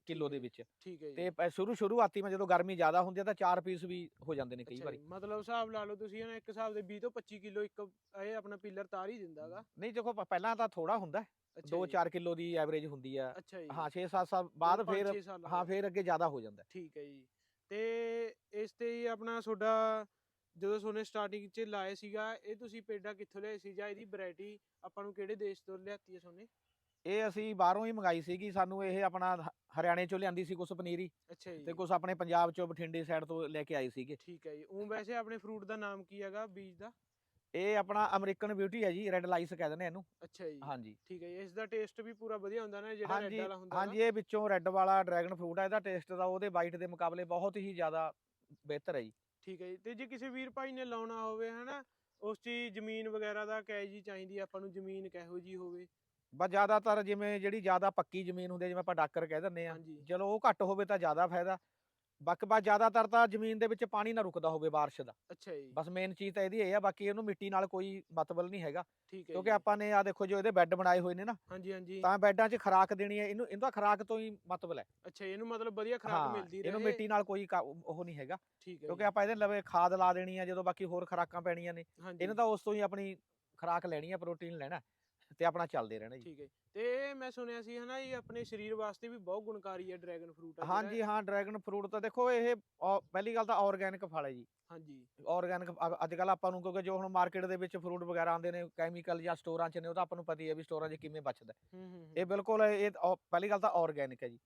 ਕਿਲੋ ਦੇ ਹੈ। ਵਿੱਚ। ਠੀਕ ਹੈ ਜੀ। ਤੇ ਪ- ਸ਼ੁਰੂ ਸ਼ੁਰੂਆਤੀ ਮੈਂ ਜਦੋਂ ਗਰਮੀ ਜ਼ਿਆਦਾ ਹੁੰਦੀ ਹੈ ਤਾਂ ਚਾਰ ਪੀਸ ਵੀ ਹੋ ਜਾਂਦੇ ਨੇ ਕਈ ਅੱਛਾ ਵਾਰੀ। ਜੀ, ਮਤਲਬ ਹਿਸਾਬ ਲਾ ਲਓ ਤੁਸੀਂ ਨਾ ਇੱਕ ਹਿਸਾਬ ਦੇ 20 ਤੋਂ 25 ਕਿਲੋ ਇੱਕ ਇਹ ਆਪਣਾ ਪਿੱਲਰ ਤਾਰ ਹੀ ਦਿੰਦਾਗਾ ਨਹੀਂ ਦੇਖੋ ਪ- ਪਹਿਲਾਂ ਤਾਂ ਥੋੜਾ ਹੁੰਦਾ ਅੱਛਾ ਜੀ, 2-4 ਕਿਲੋ ਦੀ ਐਵਰੇਜ ਹੁੰਦੀ ਆ। ਅੱਛਾ ਜੀ। ਹਾਂ 6-7 ਸਾਲ ਬਾਅਦ ਪੰਜ ਫਿਰ ਛੇ ਸਾਲ ਹਾਂ। ਫਿਰ ਅੱਗੇ ਜ਼ਿਆਦਾ ਹੋ ਜਾਂਦਾ। ਹੈ। ਠੀਕ ਹੈ ਜੀ। ਤੇ ਇਸ ਤੇ ਹੀ ਆਪਣਾ ਤੁਹਾਡਾ ਜਦੋਂ ਸੋਨੇ ਸਟਾਰਟਿੰਗ ਚ ਲਾਏ ਸੀਗਾ ਇਹ ਤੁਸੀਂ ਪੇਡਾ ਕਿੱਥੋਂ ਲਿਆਏ ਸੀ ਜਾਂ ਇਹਦੀ ਵੈਰਾਈਟੀ ਆਪਾਂ ਨੂੰ ਕਿਹੜੇ ਦੇਸ਼ ਤੋਂ ਲਿਆਤੀ ਹੈ ਸੋਨੇ? ਇਹ ਅਸੀਂ ਬਾਹਰੋਂ ਹੀ ਮੰਗਾਈ ਸੀਗੀ ਸਾਨੂੰ ਇਹ ਆਪਣਾ ਹ- ਹਰਿਆਣੇ ਚੋਂ ਲਿਆਂਦੀ ਸੀ ਕੁਛ ਪਨੀਰੀ ਅੱਛਾ ਜੀ। ਤੇ ਕੁਛ ਆਪਣੇ ਪੰਜਾਬ ਚੋਂ ਬਠਿੰਡੇ ਸਾਈਡ ਤੋਂ ਲੈ ਕੇ ਆਏ ਸੀਗੇ। ਠੀਕ ਹੈ ਜੀ ਉਹ ਵੈਸੇ ਆਪਣੇ ਫਰੂਟ ਦਾ ਨਾਮ ਕੀ ਹੈਗਾ ਬੀਜ ਦਾ? ਇਹ ਆਪਣਾ ਅਮਰੀਕਨ ਬਿਊਟੀ ਹੈ ਜੀ ਰੈੱਡ ਲਾਈਸ ਕਹਿੰਦੇ ਨੇ ਇਹਨੂੰ। ਅੱਛਾ ਜੀ। ਹਾਂਜੀ। ਠੀਕ ਹੈ ਜੀ ਇਸ ਦਾ ਟੇਸਟ ਵੀ ਪੂਰਾ ਵਧੀਆ ਹੁੰਦਾ ਨਾ ਜਿਹੜਾ ਰੈੱਡ ਹਾਂਜੀ ਵਾਲਾ ਹੁੰਦਾ ਹਾਂਜੀ ਇਹ ਵਿੱਚੋਂ ਰੈੱਡ ਵਾਲਾ ਡਰੈਗਨ ਫਰੂਟ ਹੈ ਇਹਦਾ ਟੇਸਟ ਦਾ ਉਹਦੇ ਵਾਈਟ ਦੇ ਮੁਕਾਬਲੇ ਬਹੁਤ ਹੀ ਜ਼ਿਆਦਾ ਬਿਹਤਰ ਹੈ ਜੀ। ਠੀਕ ਹੈ ਜੀ। ਤੇ ਜੇ ਕਿਸੇ ਵੀਰ ਭਾਈ ਨੇ ਲਾਉਣਾ ਹੋਵੇ ਹਨਾ ਉਸ ਚ ਜ਼ਮੀਨ ਵਗੈਰਾ ਦਾ ਕੈ ਜੀ ਚਾਹੀਦੀ ਆਪਾਂ ਨੂੰ ਜ਼ਮੀਨ ਕਿਹੋ ਜੀ ਹੋਵੇ? ਬਸ ਜ਼ਿਆਦਾਤਰ ਜਿਵੇਂ ਜਿਹੜੀ ਜ਼ਿਆਦਾ ਪੱਕੀ ਜ਼ਮੀਨ ਹੁੰਦੀ ਹੈ ਜਿਵੇਂ ਆਪਾਂ ਡਾਕਰ ਕਹਿ ਦਿੰਦੇ ਆ ਹਾਂਜੀ। ਚਲੋ ਉਹ ਘੱਟ ਹੋਵੇ ਤਾਂ ਜ਼ਿਆਦਾ ਫਾਇਦਾ। ਬਾਕੀ ਜ਼ਿਆਦਾਤਰ ਤਾਂ ਜ਼ਮੀਨ ਦੇ ਵਿੱਚ ਪਾਣੀ ਨਾ ਰੁਕਦਾ ਹੋਵੇ ਬਾਰਿਸ਼ ਦਾ। ਅੱਛਾ ਜੀ। ਬਸ ਮੇਨ ਚੀਜ਼ ਤਾਂ ਇਹਦੀ ਇਹ ਆ ਬਾਕੀ ਇਹਨੂੰ ਮਿੱਟੀ ਨਾਲ ਕੋਈ ਮਤਲਬ ਨਹੀਂ ਹੈਗਾ। ਠੀਕ ਹੈ ਕਿਉਂਕਿ। ਆਪਾਂ ਨੇ ਆ ਦੇਖੋ ਜੋ ਇਹਦੇ ਬੈੱਡ ਬਣਾਏ ਹੋਏ ਨੇ ਨਾ ਹਾਂਜੀ ਹਾਂਜੀ। ਤਾਂ ਬੈੱਡਾਂ 'ਚ ਖਰਾਕ ਦੇਣੀ ਹੈ ਇਹਨੂੰ ਇਹਦਾ ਖਰਾਕ ਤੋਂ ਹੀ ਮਤਲਬ ਹੈ। ਅੱਛਾ ਇਹਨੂੰ ਮਤਲਬ ਵਧੀਆ ਖੁਰਾਕ ਹਾਂ ਮਿਲਦੀ ਰਹੇ। ਇਹਨੂੰ ਮਿੱਟੀ ਨਾਲ ਕੋਈ ਉਹ ਨਹੀਂ ਹੈਗਾ। ਠੀਕ ਹੈ ਕਿਉਂਕਿ ਆਪਾਂ ਇਹਦੇ ਲਵੇ ਖਾਦ ਲਾ ਦੇਣੀ ਆ ਜਦੋਂ ਬਾਕੀ ਹੋਰ ਖਰਾਕਾਂ ਪੈਣੀਆਂ ਨੇ ਇਹਨੂੰ ਤਾਂ ਉਸ ਤੋਂ ਹੀ ਆਪਣੀ ਖਰਾਕ ਲੈਣੀ ਆ ਪ੍ਰੋਟੀਨ ਲੈਣਾ। ਤੇ ਆਪਣਾ ਚੱਲਦੇ ਰਹਿਣਾ ਜੀ। ਠੀਕ ਹੈ। ਤੇ ਮੈਂ ਸੁਣਿਆ ਸੀ ਹਨਾ ਇਹ ਆਪਣੇ ਸਰੀਰ ਵਾਸਤੇ ਵੀ ਬਹੁਤ ਗੁਣਕਾਰੀ ਹੈ ਡਰੈਗਨ ਫਰੂਟ ਹਾਂਜੀ ਹਾਂ ਡਰੈਗਨ ਫਰੂਟ ਤਾਂ ਦੇਖੋ ਇਹ ਪਹਿਲੀ ਗੱਲ ਤਾਂ ਆਰਗੈਨਿਕ ਫਲ ਹੈ ਜੀ। ਹਾਂਜੀ। ਆਰਗੈਨਿਕ ਅੱਜ ਕੱਲ ਆਪਾਂ ਨੂੰ ਕਿਉਂਕਿ ਜੋ ਹੁਣ ਮਾਰਕੀਟ ਦੇ ਵਿੱਚ ਫਰੂਟ ਵਗੈਰਾ ਆਉਂਦੇ ਨੇ ਕੈਮੀਕਲ ਜਾਂ ਸਟੋਰਾਂ 'ਚ ਨੇ ਉਹ ਤਾਂ ਆਪਾਂ ਨੂੰ ਪਤਾ ਹੀ ਹੈ ਵੀ ਸਟੋਰਾਂ 'ਚ ਕਿਵੇਂ ਬਚਦਾ। ਇਹ ਬਿਲਕੁਲ ਇਹ ਪਹਿਲੀ ਗੱਲ ਤਾਂ ਆਰਗੈਨਿਕ ਹੈ ਜੀ।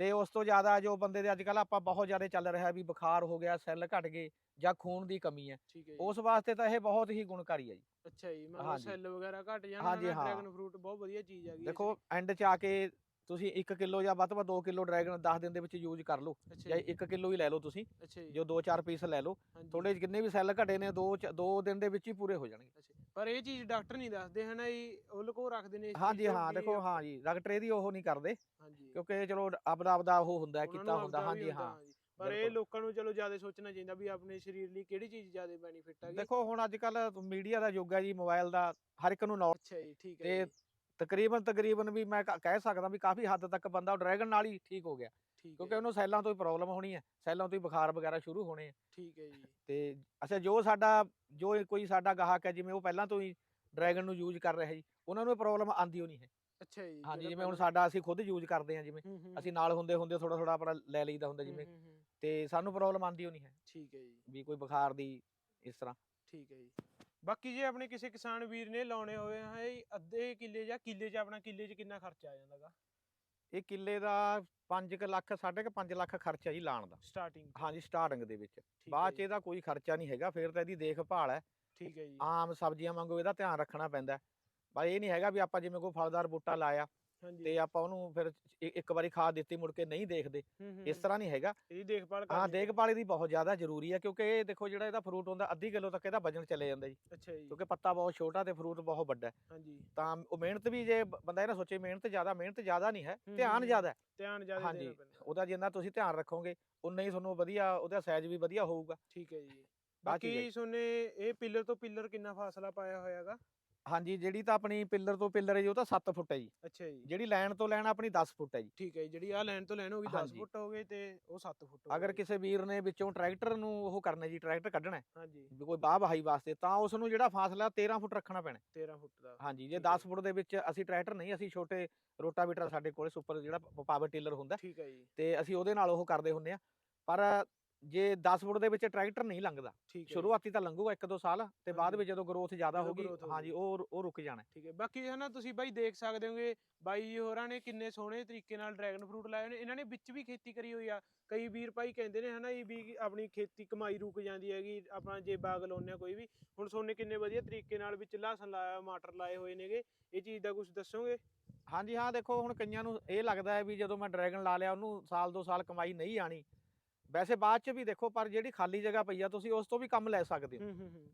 ਤੇ ਉਸ ਤੋਂ ਜ਼ਿਆਦਾ ਜੋ ਬੰਦੇ ਦੇ ਅੱਜ ਕੱਲ ਆਪਾਂ ਬਹੁਤ ਜ਼ਿਆਦਾ ਚੱਲ ਰਿਹਾ ਵੀ ਬੁਖਾਰ ਹੋ ਗਿਆ ਸੈੱਲ ਘਟ ਗਏ ਜਾਂ ਖੂਨ ਦੀ ਕਮੀ ਹੈ ਠੀਕ ਹੈ ਜੀ। ਉਸ ਵਾਸਤੇ ਤਾਂ ਇਹ ਬਹੁਤ ਹੀ ਗੁਣਕਾਰੀ ਹੈ ਜੀ। ਅੱਛਾ ਜੀ ਮਤਲਬ ਹਾਂਜੀ। ਸੈੱਲ ਵਗੈਰਾ ਘਟ ਜਾਣ ਹਾਂਜੀ, ਨਾ ਹਾਂ। ਡਰੈਗਨ ਫਰੂਟ ਬਹੁਤ ਵਧੀਆ ਚੀਜ਼ ਹੈਗੀ ਦੇਖੋ ਐਂਡ 'ਚ ਆ ਕੇ ਤੁਸੀਂ 1 ਕਿਲੋ ਜਾਂ ਵੱਧ ਤੋਂ ਵੱਧ 2 ਕਿਲੋ ਡਰੈਗਨ 10 ਦਿਨ ਦੇ ਵਿੱਚ ਯੂਜ਼ ਕਰ ਲਓ ਜਾਂ ਜੀ। 1 ਕਿਲੋ ਹੀ ਲੈ ਲਓ ਤੁਸੀਂ ਅੱਛਾ ਜੀ। ਜੋ 2-4 ਪੀਸ ਲੈ ਲਓ ਹਾਂਜੀ, ਤੁਹਾਡੇ ਜਿੰਨੇ ਵੀ ਸੈੱਲ ਘਟੇ ਨੇ 2 2 ਦਿਨ ਦੇ ਵਿੱਚ ਹੀ ਪੂਰੇ ਹੋ ਜਾਣਗੇ। ਅੱਛਾ। ਪਰ ਇਹ ਚੀਜ਼ ਡਾਕਟਰ ਨਹੀਂ ਦੱਸਦੇ ਹਨਾ ਜੀ? ਉਹ ਲੁਕੋ ਰੱਖਦੇ ਨੇ ਇਸ ਚੀਜ਼ ਹਾਂਜੀ ਤੋਂ ਹਾਂ ਵੀ ਦੇਖੋ ਹਾਂ। ਜੀ ਡਾਕਟਰ ਇਹਦੀ ਉਹ ਨਹੀਂ ਕਰਦੇ ਹਾਂਜੀ। ਕਿਉਂਕਿ ਚਲੋ ਆਪਦਾ ਆਪਦਾ ਉਹ ਹੁੰਦਾ ਉਹਨਾਂ ਕੀਤਾ ਨੂੰ ਹੁੰਦਾ ਆਪਦਾ ਵੀ ਹਾਂਜੀ ਹਾਂ। ਪਰ ਇਹ ਬਿਲਕੁਲ। ਲੋਕਾਂ ਨੂੰ ਚਲੋ ਜ਼ਿਆਦਾ ਸੋਚਣਾ ਚਾਹੀਦਾ ਵੀ ਆਪਣੇ ਸਰੀਰ ਲਈ ਕਿਹੜੀ ਚੀਜ਼ ਜ਼ਿਆਦਾ ਬੈਨੀਫਿਟ ਹੈਗੀ ਦੇਖੋ ਹੁਣ ਅੱਜ ਕੱਲ ਮੀਡੀਆ ਦਾ ਯੁੱਗ ਹੈ ਜੀ ਮੋਬਾਈਲ ਦਾ ਹਰ ਇੱਕ ਨੂੰ ਨੌਲੇਜ ਅੱਛਾ ਜੀ ਠੀਕ ਹੈ ਤੇ ਜੀ, ਤਕਰੀਬਨ ਤਕਰੀਬਨ ਵੀ ਮੈਂ ਕ- ਕਹਿ ਸਕਦਾ ਵੀ ਕਾਫੀ ਹੱਦ ਤੱਕ ਬੰਦਾ ਡਰੈਗਨ ਨਾਲ ਹੀ ਠੀਕ ਹੋ ਗਿਆ। ਕਿਉਂਕਿ ਉਹਨੂੰ ਸੈੱਲਾਂ ਤੋਂ ਹੀ ਪ੍ਰੋਬਲਮ ਹੋਣੀ ਹੈ ਸੈੱਲਾਂ ਤੋਂ ਹੀ ਬੁਖਾਰ ਵਗੈਰਾ ਸ਼ੁਰੂ ਹੋਣੇ ਆ। ਠੀਕ ਹੈ ਜੀ। ਤੇ ਅੱਛਾ ਜੋ ਸਾਡਾ ਜੋ ਇਹ ਕੋਈ ਸਾਡਾ ਗਾਹਕ ਹੈ ਜਿਵੇਂ ਉਹ ਪਹਿਲਾਂ ਤੋਂ ਹੀ ਡਰੈਗਨ ਨੂੰ ਯੂਜ਼ ਕਰ ਰਿਹਾ ਜੀ ਉਹਨਾਂ ਨੂੰ ਪ੍ਰੋਬਲਮ ਆਂਦੀ ਹੋ ਨਹੀਂ ਹੈ। ਅੱਛਾ ਜੀ ਹਾਂਜੀ ਜਿਵੇਂ ਹੁਣ ਸਾਡਾ ਅਸੀਂ ਖੁਦ ਯੂਜ਼ ਕਰਦੇ ਹਾਂ ਜਿਵੇਂ ਅਸੀਂ ਨਾਲ ਹੁੰਦੇ ਹੁੰਦੇ ਥੋੜਾ ਥੋੜਾ ਆਪਣਾ ਲੈ ਲਈਦਾ ਹੁੰਦਾ ਜਿਵੇਂ ਤੇ ਸਾਨੂੰ ਪ੍ਰੋਬਲਮ ਆਂਦੀ ਹੋ ਨਹੀਂ ਹੈ। ਠੀਕ ਹੈ ਜੀ। ਵੀ ਕੋਈ ਬੁਖਾਰ ਦੀ ਇਸ ਤਰ੍ਹਾਂ। ਠੀਕ ਹੈ ਜੀ। ਬਾਕੀ ਜੇ ਆਪਣੇ ਕਿਸੇ ਕਿਸਾਨ ਵੀਰ ਨੇ ਲਾਉਣੇ ਹੋਏ ਹੈ ਅੱਧੇ ਕਿੱਲੇ ਜਾਂ ਕਿੱਲੇ 'ਚ ਆਪਣਾ ਕਿੱਲੇ 'ਚ ਕਿੰਨਾ ਖਰਚਾ ਆ ਜਾਂਦਾਗਾ ਇਹ ਕਿੱਲੇ ਦਾ 5 ਲੱਖ ਸਾਢੇ ਕੁ ਪੰਜ ਲੱਖ ਖਰਚਾ ਜੀ ਲਾਣ ਦਾ। ਸਟਾਰਟਿੰਗ ਹਾਂਜੀ ਸਟਾਰਟਿੰਗ ਦੇ ਵਿੱਚ। ਬਾਅਦ ਚ ਇਹਦਾ ਕੋਈ ਖਰਚਾ ਨਹੀਂ ਹੈਗਾ ਫਿਰ ਤਾਂ ਇਹਦੀ ਦੇਖਭਾਲ ਹੈ। ਠੀਕ ਹੈ ਜੀ। ਆਮ ਸਬਜ਼ੀਆਂ ਵਾਂਗੂ ਇਹਦਾ ਧਿਆਨ ਰੱਖਣਾ ਪੈਂਦਾ। ਪਰ ਇਹ ਨਹੀਂ ਹੈਗਾ ਵੀ ਆਪਾਂ ਜਿਵੇਂ ਕੋਈ ਫਲਦਾਰ ਬੂਟਾ ਲਾਇਆ ਤੇ ਆਪਾਂ ਉਹਨੂੰ ਫਿਰ ਇ- ਇੱਕ ਵਾਰੀ ਖਾਦ ਦਿੱਤੀ ਮੁੜ ਕੇ ਨਹੀਂ ਦੇਖਦੇ। ਇਸ। ਤਰ੍ਹਾਂ ਨਹੀਂ ਹੈਗਾ। ਇਹਦੀ ਦੇਖਭਾਲ ਹਾਂ ਕਰਨੀ। ਦੇਖਭਾਲ ਦੀ ਬਹੁਤ ਜ਼ਿਆਦਾ ਜ਼ਰੂਰੀ ਹੈ ਕਿਉਂਕਿ ਇਹ ਦੇਖੋ ਜਿਹੜਾ ਇਹਦਾ ਫਰੂਟ ਹੁੰਦਾ ਅੱਧੀ ਕਿਲੋ ਤੱਕ ਇਹਦਾ ਵਜਨ ਚਲੇ ਜਾਂਦਾ ਜੀ। ਅੱਛਾ ਜੀ। ਕਿਉਂਕਿ ਪੱਤਾ ਬਹੁਤ ਛੋਟਾ ਤੇ ਫਰੂਟ ਬਹੁਤ ਵੱਡਾ। ਹੈ ਹਾਂਜੀ। ਤਾਂ ਉਹ ਮਿਹਨਤ ਵੀ ਜੇ ਬ- ਬੰਦਾ ਇਹ ਨਾ ਸੋਚੇ ਮਿਹਨਤ ਜ਼ਿਆਦਾ ਮਿਹਨਤ ਜ਼ਿਆਦਾ ਨਹੀਂ ਹੈ ਹੂੰ, ਧਿਆਨ ਹੂੰ। ਜ਼ਿਆਦਾ ਹੈ। ਧਿਆਨ ਜ਼ਿਆਦਾ ਹਾਂਜੀ, ਦੇਣਾ ਪੈਂਦਾ। ਉਹਦਾ ਜਿੰਨਾ ਤੁਸੀਂ ਧਿਆਨ ਰੱਖੋਗੇ ਉਨਾ ਹੀ ਤੁਹਾਨੂੰ ਵਧੀਆ ਉਹਦਾ ਸਾਈਜ਼ ਵੀ ਵਧੀਆ ਹੋਊਗਾ। ਠੀਕ ਹੈ ਜੀ। ਬਾਕੀ ਜੀ। ਸੋਨੇ ਇਹ ਪਿੱਲਰ ਤੋਂ ਪਿੱਲਰ ਕਿੰਨਾ ਫਾਸਲਾ ਪਾਇਆ ਹੋਇਆਗਾ? ਹਾਂਜੀ ਜਿਹੜੀ ਤਾਂ ਆਪਣੀ ਪਿੱਲਰ ਤੋਂ ਪਿੱਲਰ ਹੈ ਜੀ ਉਹ ਤਾਂ 7 ਫੁੱਟ ਹੈ ਜੀ। ਅੱਛਾ ਜੀ। ਜਿਹੜੀ ਲਾਈਨ ਤੋਂ ਲਾਈਨ ਆਪਣੀ 10 ਫੁੱਟ ਹੈ ਜੀ। ਠੀਕ ਹੈ ਜੀ ਜਿਹੜੀ ਆ ਲਾਈਨ ਤੋਂ ਲਾਈਨ ਹੋ ਗਈ 10 ਹਾਂਜੀ। ਫੁੱਟ ਹੋ ਗਈ ਤੇ ਉਹ 7 ਫੁੱਟ ਹੋ ਅਗਰ ਗਈ। ਕਿਸੇ ਵੀਰ ਨੇ ਵਿੱਚੋਂ ਟਰੈਕਟਰ ਨੂੰ ਉਹ ਕਰਨਾ ਜੀ ਟਰੈਕਟਰ ਕੱਢਣਾ ਹੈ, ਹਾਂਜੀ। ਵੀ ਕੋਈ ਬਾਹ ਵਹਾਈ ਵਾਸਤੇ ਤਾਂ ਉਸ ਨੂੰ ਜਿਹੜਾ ਫਾਸਲਾ 13 ਫੁੱਟ ਰੱਖਣਾ ਪੈਣਾ ਹੈ। 13 ਫੁੱਟ ਦਾ। ਹਾਂਜੀ ਜੇ ਠੀਕ ਹੈ 10 ਫੁੱਟ ਦੇ ਵਿੱਚ ਅਸੀਂ ਟਰੈਕਟਰ ਨਹੀਂ ਅਸੀਂ ਛੋਟੇ ਰੋਟਾਵੀਟਰ ਸਾਡੇ ਕੋਲੇ ਸੁਪਰ ਜਿਹੜਾ ਪਾਵਰ ਟਿਲਰ ਹੁੰਦਾ ਠੀਕ ਹੈ ਜੀ। ਤੇ ਅਸੀਂ ਉਹਦੇ ਨਾਲ ਉਹ ਕਰਦੇ ਹੁੰਨੇ ਆ ਪਰ ਜੇ 10 ਫੁੱਟ ਦੇ ਵਿੱਚ ਟਰੈਕਟਰ ਨਹੀਂ ਲੰਘਦਾ ਠੀਕ ਹੈ ਸ਼ੁਰੂਆਤੀ ਤਾਂ ਲੰਘੂਗਾ ਇੱਕ ਦੋ ਸਾਲ ਤੇ ਬਾਅਦ। ਵਿੱਚ ਜਦੋਂ ਗਰੋਥ ਜ਼ਿਆਦਾ ਹੋਗੀ growth ਹਾਂਜੀ। ਉਹ ਉਹ ਰੁਕ ਜਾਣਾ ਹੈ। ਠੀਕ ਹੈ ਬਾਕੀ ਹੈ ਨਾ ਤੁਸੀਂ ਬਾਈ ਦੇਖ ਸਕਦੇ ਹੋਗੇ ਬਾਈ ਜੀ ਹੋਰਾਂ ਨੇ ਕਿੰਨੇ ਸੋਹਣੇ ਤਰੀਕੇ ਨਾਲ ਡਰੈਗਨ ਫਰੂਟ ਲਾਏ ਨੇ ਇਹਨਾਂ ਨੇ ਵਿੱਚ ਵੀ ਖੇਤੀ ਕਰੀ ਹੋਈ ਆ ਕਈ ਵੀਰ ਭਾਈ ਕਹਿੰਦੇ ਨੇ ਹਨਾ ਇਹ ਵੀ ਆਪਣੀ ਖੇਤੀ ਕਮਾਈ ਰੁਕ ਜਾਂਦੀ ਹੈਗੀ ਆਪਣਾ ਜੇ ਬਾਗ ਲਾਉਂਦੇ ਆ ਕੋਈ ਵੀ ਹੁਣ ਸੋਨੇ ਕਿੰਨੇ ਵਧੀਆ ਤਰੀਕੇ ਨਾਲ ਵਿੱਚ ਲਹਸਨ ਲਾਇਆ ਮਟਰ ਲਾਏ ਹੋਏ ਨੇਗੇ ਇਹ ਚੀਜ਼ ਦਾ ਕੁਝ ਦੱਸੋਗੇ ਹਾਂਜੀ ਹਾਂ ਦੇਖੋ ਹੁਣ ਕਈਆਂ ਨੂੰ ਇਹ ਲੱਗਦਾ ਹੈ ਵੀ ਜਦੋਂ ਮੈਂ ਡਰੈਗਨ ਲਾ ਲਿਆ ਉਹਨੂੰ ਸਾਲ ਦੋ ਸਾਲ ਕਮਾਈ ਨਹੀਂ ਆਣੀ ਵੈਸੇ ਬਾਅਦ ਚ ਵੀ ਦੇਖੋ ਪਰ ਜਿਹੜੀ ਖਾਲੀ ਜਗ੍ਹਾ ਪਈ ਆ ਤੁਸੀਂ ਉਸ ਤੋਂ ਵੀ ਕੰਮ ਲੈ ਸਕਦੇ ਹੋ।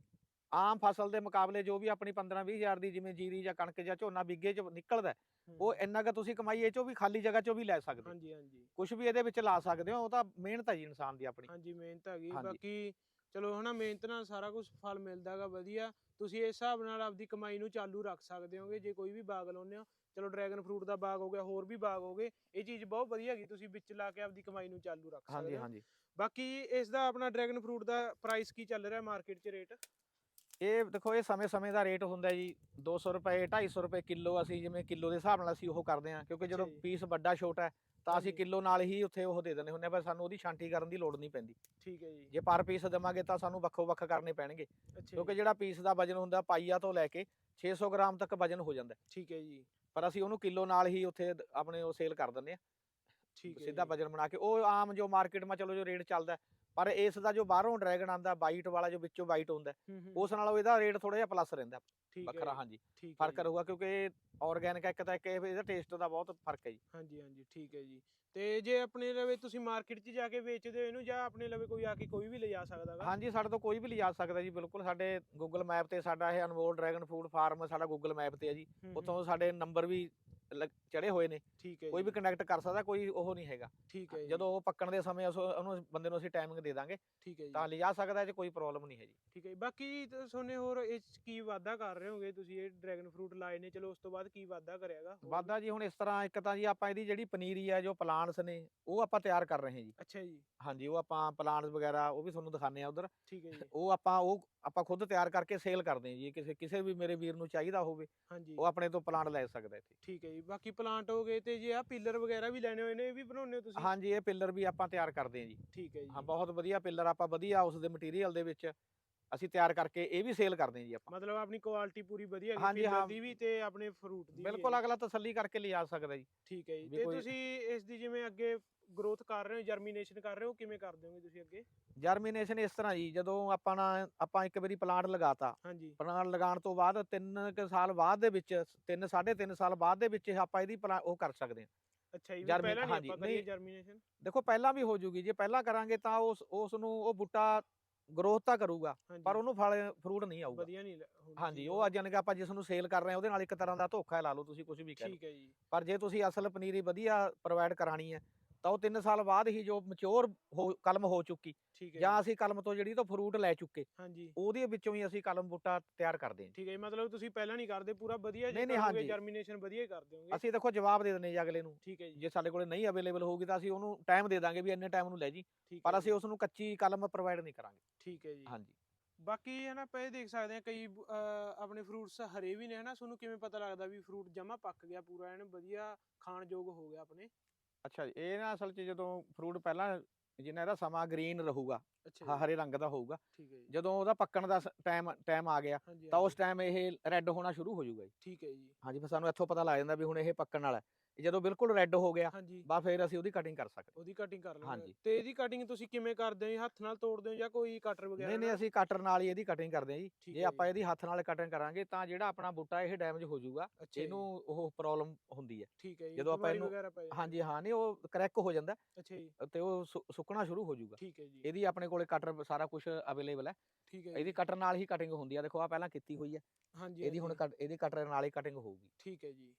ਆਮ ਫਸਲ ਦੇ ਮੁਕਾਬਲੇ ਜੋ ਵੀ ਆਪਣੀ 15 20 ਹਜ਼ਾਰ ਦੀ ਜਿਵੇਂ ਜੀਰੀ ਜਾਂ ਕਣਕ ਜਾਂ ਝੋਨਾ ਬਿੱਗੇ ਚ ਨਿਕਲਦਾ ਉਹ ਇੰਨਾ ਕੁ ਤੁਸੀਂ ਕਮਾਈ ਇਹ ਚੋਂ ਵੀ ਖਾਲੀ ਜਗ੍ਹਾ ਚੋਂ ਵੀ ਲੈ ਸਕਦੇ ਹੋ। ਹਾਂਜੀ ਹਾਂਜੀ। ਕੁਝ ਵੀ ਇਹਦੇ ਵਿੱਚ ਲਾ ਸਕਦੇ ਹੋ ਉਹ ਤਾਂ ਮਿਹਨਤ ਹੈ ਜੀ ਇਨਸਾਨ ਦੀ ਆਪਣੀ। ਹਾਂਜੀ ਮਿਹਨਤ ਹੈਗੀ। ਬਾਕੀ ਚਲੋ ਹਨਾ ਮਿਹਨਤ ਨਾਲ ਸਾਰਾ ਕੁਝ ਫਲ ਮਿਲਦਾਗਾ ਵਧੀਆ। ਤੁਸੀਂ ਇਸ ਹਿਸਾਬ ਨਾਲ ਆਪਦੀ ਕਮਾਈ ਨੂੰ ਚਾਲੂ ਰੱਖ ਸਕਦੇ ਹੋਗੇ ਜੇ ਕੋਈ ਵੀ ਬਾਗ ਲਾਉਂਦੇ ਹੋ। ਚਲੋ ਡਰੈਗਨ ਫਰੂਟ ਦਾ ਬਾਗ ਹੋ ਗਿਆ ਹੋਰ ਵੀ ਬਾਗ ਹੋ ਗਏ ਇਹ ਚੀਜ਼ ਬਹੁਤ ਵਧੀਆ ਹੈਗੀ ਤੁਸੀਂ ਵਿੱਚ ਲਾ ਕੇ ਆਪਦੀ ਕਮਾਈ ਨੂੰ ਚਾਲੂ ਰੱਖ ਹਾਂਜੀ ਸਕਦੇ ਹੋ। ਹਾਂਜੀ। ਬਾਕੀ ਇਸ ਦਾ ਆਪਣਾ ਡਰੈਗਨ ਫਰੂਟ ਦਾ ਪ੍ਰਾਈਸ ਕੀ ਚੱਲ ਰਿਹਾ ਮਾਰਕੀਟ 'ਚ ਰੇਟ ਇਹ ਦੇਖੋ ਇਹ ਸਮੇਂ-ਸਮੇਂ ਦਾ ਰੇਟ ਹੁੰਦਾ ਜੀ 200 ਰੁਪਏ 250 ਰੁਪਏ ਕਿਲੋ ਅਸੀਂ ਜਿਵੇਂ ਕਿਲੋ ਦੇ ਹਿਸਾਬ ਨਾਲ ਅਸੀਂ ਉਹ ਕਰਦੇ ਹਾਂ ਕਿਉਂਕਿ ਜਦੋਂ ਜੀ। ਪੀਸ ਵੱਡਾ ਛੋਟਾ ਹੈ ਤਾਂ ਅਸੀਂ। ਕਿਲੋ ਨਾਲ ਹੀ ਉੱਥੇ ਉਹ ਦੇ ਦਿੰਦੇ ਹੁੰਦੇ ਆ ਪਰ ਸਾਨੂੰ ਉਹਦੀ ਛਾਂਟੀ ਕਰਨ ਦੀ ਲੋੜ ਨਹੀਂ ਪੈਂਦੀ। ਠੀਕ ਹੈ ਜੀ। ਜੇ ਪਰ ਪੀਸ ਦੇਵਾਂਗੇ ਤਾਂ ਸਾਨੂੰ ਵੱਖੋ-ਵੱਖ ਕਰਨੇ ਪੈਣਗੇ ਅੱਛਾ ਕਿਉਂਕਿ ਜੀ, ਜਿਹੜਾ ਪੀਸ ਦਾ ਵਜਨ ਹੁੰਦਾ ਪਾਈਆ ਤੋਂ ਲੈ ਕੇ 600 ਗ੍ਰਾਮ ਤੱਕ ਵਜਨ ਹੋ ਜਾਂਦਾ ਹੈ। ਠੀਕ ਹੈ ਜੀ। ਪਰ ਅਸੀਂ ਉਹਨੂੰ ਕਿਲੋ ਨਾਲ ਹੀ ਉੱਥੇ ਦ- ਆਪਣੇ ਉਹ ਸੇਲ ਕਰ ਦਿੰਦੇ ਆ। ਠੀਕ ਹੈ ਸਿੱਧਾ ਜੀ, ਵਜਨ ਬਣਾ ਕੇ ਉਹ ਆਮ ਜੋ ਮਾਰਕੀਟ 'ਮਾ ਚਲੋ ਜੋ ਰੇਟ ਚੱਲਦਾ ਹੈ, ਪਰ ਇਸ ਦਾ ਜੋ ਬਾਹਰੋਂ ਡਰੈਗਨ ਆਂਦਾ ਵਾਈਟ ਵਾਲਾ ਜੋ ਵਿੱਚੋਂ ਵਾਈਟ ਹੁੰਦਾ ਹੈ, ਹੂੰ, ਹੂੰ, ਉਸ ਨਾਲੋਂ ਇਹਦਾ ਰੇਟ ਥੋੜਾ ਜਿਹਾ ਪਲੱਸ ਰਹਿੰਦਾ। ਠੀਕ ਹੈ ਵੱਖਰਾ ਹਾਂਜੀ। ਠੀਕ ਹੈ ਫ਼ਰਕ ਜੀ, ਰਹੂਗਾ ਕਿਉਂਕਿ ਆਰਗੈਨਿਕ ਇੱਕ ਤਾਂ ਇੱਕ ਇਹ ਇਹਦਾ ਟੇਸਟ ਦਾ ਬਹੁਤ ਫ਼ਰਕ ਹੈ ਜੀ। ਹਾਂਜੀ ਹਾਂਜੀ ਠੀਕ ਹੈ ਜੀ। ਤੇ ਜੇ ਆਪਣੇ ਲਵੇ ਤੁਸੀਂ ਮਾਰਕੀਟ 'ਚ ਜਾ ਕੇ ਵੇਚਦੇ ਹੋ ਇਹਨੂੰ ਜਾਂ ਆਪਣੇ ਲਵੇ ਕੋਈ ਆ ਕੇ ਕੋਈ ਵੀ ਲਿਜਾ ਸਕਦਾਗਾ ਹਾਂਜੀ ਸਾਡੇ ਤੋਂ ਕੋਈ ਵੀ ਲਿਜਾ ਸਕਦਾ ਜੀ ਬਿਲਕੁਲ। ਸਾਡੇ ਗੂਗਲ ਮੈਪ ਤੇ ਸਾਡਾ ਇਹ ਅਨਮੋਲ ਡਰੈਗਨ ਫੂਡ ਫਾਰਮ ਸਾਡਾ ਗੂਗਲ ਮੈਪ ਤੇ ਹੈ ਜੀ। ਉੱਥੋਂ ਸਾਡੇ ਨੰਬਰ ਵੀ ਚੜੇ ਹੋਏ ਨੇ ਠੀਕ ਹੈ ਕੋਈ ਵੀ ਜੀ, ਕੰਟੈਕਟ ਕਰ ਸਕਦਾ ਕੋਈ ਉਹ ਨਹੀਂ ਹੈਗਾ। ਠੀਕ ਹੈ ਜੀ, ਜਦੋਂ ਉਹ ਪੱਕਣ ਦੇ ਸਮੇਂ ਉਹਨੂੰ ਬੰਦੇ ਨੂੰ ਅਸੀਂ ਟਾਈਮਿੰਗ ਦੇ ਦਾਂਗੇ ਠੀਕ ਹੈ ਜੀ। ਤਾਂ ਲਿਜਾ ਸਕਦਾ 'ਚ ਕੋਈ ਪ੍ਰੋਬਲਮ ਨਹੀਂ ਹੈ ਜੀ। ਠੀਕ ਹੈ ਜੀ। ਬਾਕੀ ਸੋਨੇ ਹੋਰ ਇਸ ਕੀ ਵਾਧਾ ਕਰ ਰਹੇ ਹੋਗੇ ਤੁਸੀਂ? ਇਹ ਡਰੈਗਨ ਫਰੂਟ ਲਾਏ ਨੇ ਚਲੋ ਉਸ ਤੋਂ ਬਾਅਦ ਕੀ ਵਾਧਾ ਕਰਿਆਗਾ? ਵਾਧਾ ਜੀ ਹੁਣ ਇਸ ਤਰ੍ਹਾਂ ਇੱਕ ਤਾਂ ਜੀ ਆਪਾਂ ਇਹਦੀ ਜਿਹੜੀ ਪਨੀਰੀ ਹੈ ਜੋ ਪਲਾਂਟਸ ਨੇ ਉਹ ਆਪਾਂ ਤਿਆਰ ਕਰ ਰਹੇ ਹਾਂ ਜੀ। ਅੱਛਾ ਜੀ। ਹਾਂਜੀ ਉਹ ਆਪਾਂ ਪਲਾਂਟਸ ਵਗੈਰਾ ਉਹ ਵੀ ਤੁਹਾਨੂੰ ਦਿਖਾਣੇ ਆ ਉਧਰ। ਠੀਕ ਹੈ ਜੀ। ਉਹ ਆਪਾਂ ਉਹ ਆਪਾਂ ਖੁਦ ਤਿਆਰ ਕਰਕੇ ਸੇਲ ਕਰਦੇ ਹਾਂ ਜੀ ਕਿਸੇ ਕਿਸੇ ਵੀ ਮੇਰੇ ਵੀਰ ਨੂੰ ਚਾਹੀਦਾ ਹੋਵੇ ਉਹ ਆਪਣੇ ਤੋਂ ਪਲਾਂਟ ਲੈ ਸਕਦਾ ਇੱਥੇ। ਠੀਕ ਹੈ ਜੀ। ਬਾਕੀ ਪਲਾਂਟ ਹੋ ਗਏ ਤੇ ਜੇ ਆ ਪਿੱਲਰ ਵਗੈਰਾ ਵੀ ਲੈਣੇ ਹੋਏ ਨੇ ਇਹ ਵੀ ਬਣਾਉਂਦੇ ਹੋ ਤੁਸੀਂ? ਹਾਂਜੀ ਇਹ ਪਿੱਲਰ ਵੀ ਆਪਾਂ ਤਿਆਰ ਕਰਦੇ ਹਾਂ ਜੀ। ਠੀਕ ਹੈ ਜੀ। ਹਾਂ ਬਹੁਤ ਵਧੀਆ ਪਿੱਲਰ ਆਪਾਂ ਵਧੀਆ ਉਸ ਦੇ ਮਟੀਰੀਅਲ ਦੇ ਵਿੱਚ ਅਸੀਂ ਤਿਆਰ ਕਰਕੇ ਇਹ ਵੀ ਸੇਲ ਕਰਦੇ ਹਾਂ ਜੀ ਆਪਾਂ। ਮਤਲਬ ਆਪਣੀ ਕੁਆਲਿਟੀ ਪੂਰੀ ਵਧੀਆ ਹੈਗੀ ਹਾਂਜੀ, ਹਾਂ। ਦੀ ਵੀ ਤੇ ਆਪਣੇ ਫਰੂਟ ਦੀ ਵੀ ਬਿਲਕੁਲ। ਅਗਲਾ ਤਸੱਲੀ ਕਰਕੇ ਲਿਜਾ ਸਕਦਾ ਜੀ। ਠੀਕ ਹੈ ਜੀ। ਵੀ ਤੇ ਕੋਈ- ਤੁਸੀਂ ਇਸ ਦੀ ਜਿਵੇਂ ਅੱਗੇ ਗਰੋਥ ਕਰ ਰਹੇ ਹੋ ਜਰਮੀਨੇਸ਼ਨ ਕਰ ਰਹੇ ਹੋ ਕਿਵੇਂ ਕਰ ਦਿਓਗੇ ਤੁਸੀਂ ਅੱਗੇ? ਜਰਮੀਨੇਸ਼ਨ ਇਸ ਤਰ੍ਹਾਂ ਜੀ ਜਦੋਂ ਆਪਾਂ ਨਾ ਆਪਾਂ ਇੱਕ ਵਾਰੀ ਪਲਾਂਟ ਲਗਾਤਾ ਹਾਂਜੀ। ਪਲਾਂਟ ਲਗਾਉਣ ਤੋਂ ਬਾਅਦ 3 ਕੁ ਸਾਲ ਬਾਅਦ ਦੇ ਵਿੱਚ 3 3.5 ਸਾਲ ਬਾਅਦ ਦੇ ਵਿੱਚ ਆਪਾਂ ਇਹਦੀ ਪਲਾ- ਉਹ ਕਰ ਸਕਦੇ ਹਾਂ। ਅੱਛਾ ਜੀ ਵੀ ਜਰਮੀ- ਪਹਿਲਾਂ ਨਹੀਂ ਹਾਂਜੀ, ਆਪਾਂ ਕਰੀਏ ਨਹੀਂ। ਜਰਮੀਨੇਸ਼ਨ ਦੇਖੋ ਪਹਿਲਾਂ ਵੀ ਹੋ ਜੂਗੀ ਜੇ ਪਹਿਲਾਂ ਕਰਾਂਗੇ ਤਾਂ ਉਸ ਉਸ ਨੂੰ ਉਹ ਬੂਟਾ ਗਰੋਥ ਤਾਂ ਕਰੂਗਾ ਪਰ ਉਹਨੂੰ ਫਲ ਫਰੂਟ ਨਹੀਂ ਆਊਗਾ। ਵਧੀਆ ਨਹੀਂ ਹਾਂਜੀ ਉਹ ਅੱਜ ਕਿ ਆਪਾਂ ਜਿਸ ਨੂੰ ਸੇਲ ਕਰ ਰਹੇ ਹਾਂ ਉਹਦੇ ਨਾਲ ਇੱਕ ਤਰ੍ਹਾਂ ਦਾ ਧੋਖਾ ਲਾ ਲਓ ਤੁਸੀਂ ਕੁਝ ਵੀ ਕਹਿ ਠੀਕ ਹੈ ਜੀ। ਪਰ ਜੇ ਤੁਸੀਂ ਅਸਲ ਪਨੀਰੀ ਵਧੀਆ ਪ੍ਰੋਵਾਈਡ ਕਰਾਣੀ ਹੈ ਤਾਂ ਉਹ 3 ਸਾਲ ਬਾਅਦ ਹੀ ਜੋ ਮੈਚੁਰ ਹੋ ਕਲਮ ਹੋ ਚੁੱਕੀ ਠੀਕ ਹੈ ਜਾਂ ਜੀ, ਅਸੀਂ ਕਲਮ ਤੋਂ ਜਿਹੜੀ ਤੋਂ ਫਰੂਟ ਲੈ ਚੁੱਕੇ ਹਾਂਜੀ। ਉਹਦੇ ਵਿੱਚੋਂ ਹੀ ਅਸੀਂ ਕਲਮ ਬੂਟਾ ਤਿਆਰ ਕਰਦੇ ਹਾਂ ਜੀ। ਠੀਕ ਹੈ ਜੀ, ਮਤਲਬ ਤੁਸੀਂ ਪਹਿਲਾਂ ਨਹੀਂ ਕਰਦੇ ਪੂਰਾ ਵਧੀਆ ਹਾਂਜੀ। ਜਰਮੀਨੇਸ਼ਨ ਵਧੀਆ ਹੀ ਕਰ ਦਿਓਗੇ ਅਸੀਂ ਦੇਖੋ ਜਵਾਬ ਦੇ ਦਿੰਦੇ ਜੀ ਅਗਲੇ ਨੂੰ। ਠੀਕ ਹੈ ਜੀ। ਜੇ ਸਾਡੇ ਕੋਲੇ ਨਹੀਂ ਅਵੇਲੇਬਲ ਹੋਊਗੀ ਤਾਂ ਅਸੀਂ ਉਹਨੂੰ ਟਾਈਮ ਦੇ ਦਾਂਗੇ ਵੀ ਇੰਨੇ ਟਾਈਮ ਨੂੰ ਲੈ ਜੀ ਪਰ ਹੈ ਅਸੀਂ ਜੀ, ਉਸ ਨੂੰ ਕੱਚੀ ਕਲਮ ਪ੍ਰੋਵਾਈਡ ਨਹੀਂ ਕਰਾਂਗੇ। ਠੀਕ ਹੈ ਜੀ। ਹਾਂਜੀ। ਬਾਕੀ ਹੈ ਨਾ ਇਹ ਦੇਖ ਸਕਦੇ ਹਾਂ ਕਈ ਆਪਣੇ ਫਰੂਟਸ ਹਰੇ ਵੀ ਨੇ ਹਨਾ ਤੁਹਾਨੂੰ ਕਿਵੇਂ ਪਤਾ ਲੱਗਦਾ ਵੀ ਫਰੂਟ ਜਮਾ ਪੱਕ ਗਿਆ ਪੂਰਾ ਐਨ ਵਧੀਆ ਖਾਣ ਯੋਗ ਹੋ ਗਿਆ ਆਪਣੇ? ਅੱਛਾ ਜੀ ਇਹ ਨਾ ਅਸਲ 'ਚ ਜਦੋਂ ਫਰੂਟ ਪਹਿਲਾਂ ਜਿੰਨਾ ਇਹਦਾ ਸਮਾਂ ਗ੍ਰੀਨ ਰਹੂਗਾ ਅੱਛਾ ਹ- ਜੀ, ਹਰੇ ਰੰਗ ਦਾ ਹੋਊਗਾ ਠੀਕ ਹੈ ਜੀ। ਜਦੋਂ ਉਹਦਾ ਪੱਕਣ ਦਾ ਟਾਈਮ ਟਾਈਮ ਆ ਗਿਆ ਹਾਂਜੀ ਤਾਂ ਉਸ ਟਾਈਮ ਇਹ ਰੈੱਡ ਹੋਣਾ ਸ਼ੁਰੂ ਹੋ ਜਾਊਗਾ ਜੀ। ਠੀਕ ਹੈ ਜੀ। ਹਾਂਜੀ ਫਿਰ ਸਾਨੂੰ ਇੱਥੋਂ ਪਤਾ ਲੱਗ ਜਾਂਦਾ ਵੀ ਹੁਣ ਇਹ ਪੱਕਣ ਵਾਲਾ ਹੈ। ਜਦੋਂ ਬਿਲਕੁਲ ਰੈੱਡ ਹੋ ਗਿਆ ਹਾਂਜੀ। ਬਾ ਫਿਰ ਅਸੀਂ ਉਹਦੀ ਕਟਿੰਗ ਕਰ ਸਕਦੇ ਉਹਦੀ ਕਟਿੰਗ ਕਰ ਹਾਂਜੀ। ਹੋ। ਤੇ ਇਹਦੀ ਕਟਿੰਗ ਤੁਸੀਂ ਕਿਵੇਂ ਕਰਦੇ ਹੋ? ਹੱਥ ਨਾਲ ਤੋੜਦੇ ਹੋ ਜਾਂ ਕੋਈ ਕਟਰ ਵਗੈਰਾ ਨਹੀਂ ਨਹੀਂ? ਅਸੀਂ ਕਟਰ ਨਾਲ ਹੀ ਇਹਦੀ ਕਟਿੰਗ ਕਰਦੇ ਹਾਂ ਜੀ। ਠੀਕ ਜੇ ਹੈ ਆਪਾਂ ਜੀ। ਇਹਦੀ ਹੱਥ ਨਾਲ ਕਟਿੰਗ ਕਰਾਂਗੇ ਤਾਂ ਜਿਹੜਾ ਆਪਣਾ ਬੂਟਾ ਇਹ ਡੈਮੇਜ ਹੋ ਜਾਊਗਾ ਅੱਛਾ ਜੀ, ਇਹਨੂੰ ਉਹ ਪ੍ਰੋਬਲਮ ਹੁੰਦੀ ਹੈ। ਠੀਕ ਹੈ ਜੀ ਜਦੋਂ ਆਪਾਂ ਬਿਮਾਰੀ ਇਹਨੂੰ- ਵਗੈਰਾ ਪੈ ਜਾਂਦੀ ਹਾਂਜੀ ਹੈ। ਹਾਂ ਨਹੀਂ ਉਹ ਕਰੈਕ ਹੋ ਜਾਂਦਾ ਅੱਛਾ ਜੀ। ਤੇ ਉਹ ਸੁ- ਸੁੱਕਣਾ ਸ਼ੁਰੂ ਹੋ ਜਾਊਗਾ। ਠੀਕ ਹੈ ਜੀ। ਇਹਦੀ ਆਪਣੇ ਕੋਲੇ ਕਟਰ ਸਾਰਾ ਕੁਝ ਅਵੇਲੇਬਲ ਹੈ। ਠੀਕ ਹੈ ਇਹਦੀ ਜੀ, ਕਟਰ ਨਾਲ ਹੀ ਕਟਿੰਗ ਹੁੰਦੀ ਆ ਦੇਖੋ ਆ ਪਹਿਲਾਂ ਕੀਤੀ ਹੋਈ ਹੈ। ਹਾਂਜੀ ਇਹਦੀ ਹੁਣ ਹਾਂਜੀ, ਇਹਦੀ ਕਟਰ ਨਾਲ ਹੀ ਕਟਿੰਗ ਹੋਊਗੀ। ਠੀਕ ਹੈ ਜੀ।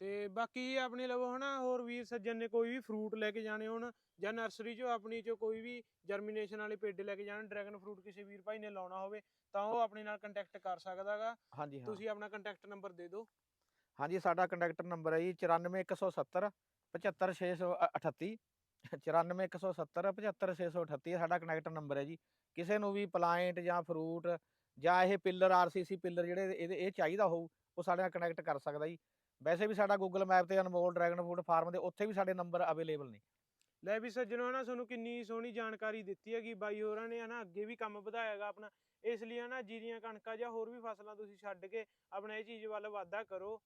ਤੇ ਬਾਕੀ ਆਪਣੇ ਲਵੋ ਹਨਾ ਹੋਰ ਵੀਰ ਸੱਜਣ ਨੇ ਕੋਈ ਵੀ ਫਰੂਟ ਲੈ ਕੇ ਜਾਣੇ ਹੋਣ ਜਾਂ ਨਰਸਰੀ ਚੋਂ ਆਪਣੀ ਚੋਂ ਕੋਈ ਵੀ ਜਰਮੀਨੇਸ਼ਨ ਵਾਲੇ ਪੇਡੇ ਲੈ ਕੇ ਜਾਣ ਡਰੈਗਨ ਫਰੂਟ ਕਿਸੇ ਵੀਰ ਭਾਈ ਨੇ ਲਾਉਣਾ ਹੋਵੇ ਤਾਂ ਉਹ ਆਪਣੇ ਨਾਲ ਕੰਟੈਕਟ ਕਰ ਸਕਦਾਗਾ ਹਾਂਜੀ ਹਾਂ। ਤੁਸੀਂ ਆਪਣਾ ਕੰਟੈਕਟ ਨੰਬਰ ਦੇ ਦਿਓ। ਹਾਂਜੀ ਸਾਡਾ ਕੰਟੈਕਟ ਨੰਬਰ ਹੈ ਜੀ 94170 75638 94170 75638 ਇਹ ਸਾਡਾ ਕਨੈਕਟ ਨੰਬਰ ਹੈ ਜੀ। ਕਿਸੇ ਨੂੰ ਵੀ ਪਲਾਂਟ ਜਾਂ ਫਰੂਟ ਜਾਂ ਇਹ ਪਿੱਲਰ ਆਰਸੀਸੀ ਪਿੱਲਰ ਜਿਹੜੇ ਇਹਦੇ ਇਹ ਚਾਹੀਦਾ ਹੋਊ ਉਹ ਸਾਡੇ ਨਾਲ ਕਨੈਕਟ ਕਰ ਸਕਦਾ ਜੀ। ਵੈਸੇ ਵੀ ਸਾਡਾ ਗੂਗਲ ਮੈਪ ਤੇ ਅਨਮੋਲ ਡਰੈਗਨ ਫੂਡ ਫਾਰਮ ਦੇ ਉੱਥੇ ਵੀ ਸਾਡੇ ਨੰਬਰ ਅਵੇਲੇਬਲ ਨੇ। ਲੈ ਵੀ ਸੱਜਣੋ ਹਨਾ ਤੁਹਾਨੂੰ ਕਿੰਨੀ ਸੋਹਣੀ ਜਾਣਕਾਰੀ ਦਿੱਤੀ ਹੈਗੀ, ਬਾਈ ਹੋਰਾਂ ਨੇ ਹਨਾ ਅੱਗੇ ਵੀ ਕੰਮ ਵਧਾਇਆਗਾ ਆਪਣਾ, ਇਸ ਲਈ ਹਨਾ ਜੀਰੀਆਂ, ਕਣਕਾਂ ਜਾਂ ਹੋਰ ਵੀ ਫਸਲਾਂ ਤੁਸੀਂ ਛੱਡ ਕੇ ਆਪਣਾ ਇਹ ਚੀਜ਼ ਵੱਲ ਵਾਧਾ ਕਰੋ।